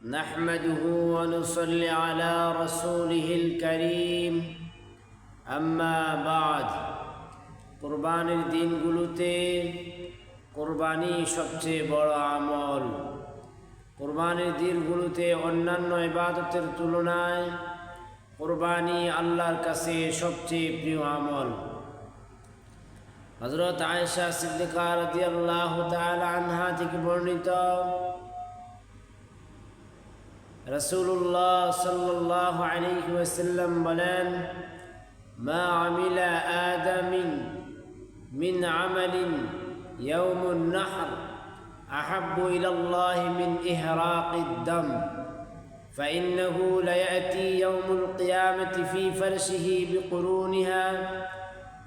نحمده ونصلي على رسوله الكريم أما بعد কোরবানির দিনগুলোতে কোরবানি সবচেয়ে বড় আমল কোরবানির দিনগুলোতে অন্যান্য ইবাদতের তুলনায় কোরবানি আল্লাহর কাছে সবচেয়ে প্রিয় আমল হজরত আয়েশা সিদ্দিকা রাদিয়াল্লাহু তাআলা আনহা থেকে বর্ণিত রাসূলুল্লাহ সাল্লাল্লাহু আলাইহি ওয়াসাল্লাম বলেন মা আমিলা আদামিন মিন আমালিন ইয়াউমুন নাহর আহাব্বু ইলাল্লাহি মিন ইহরাকিদ দাম فإنه ليأتي يوم القيامة في فرشه بقرونها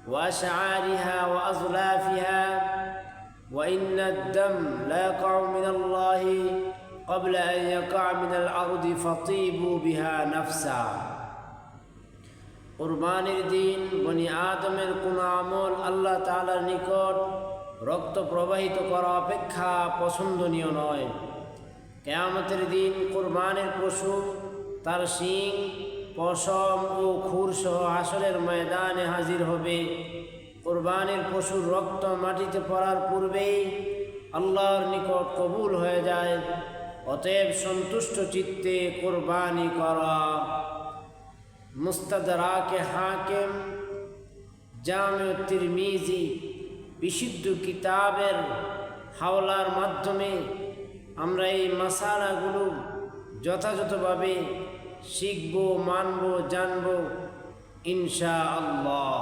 وأشعارها وأظلافها وإن الدم لا يقع من الله قبل أن يقع من الأرض فطيبوا بها نفسا কোরবানির দিন বনি আদমের কোন আমল আল্লাহ তালার নিকট রক্ত প্রবাহিত করা অপেক্ষা পছন্দনীয় নয় কেয়ামতের দিন কোরবানের পশু তার শিং পশম ও খুরসহ আসরের ময়দানে হাজির হবে কোরবানের পশুর রক্ত মাটিতে পড়ার পূর্বেই আল্লাহর নিকট কবুল হয়ে যায় অতএব সন্তুষ্ট চিত্তে কোরবানি করা। মুস্তাদারাকে হাকিম, জামে তিরমিজি, বিশুদ্ধ কিতাবের হাওলার মাধ্যমে আমরা এই মশালাগুলো যথাযথভাবে শিখব, মানব, জানব ইনশা আল্লাহ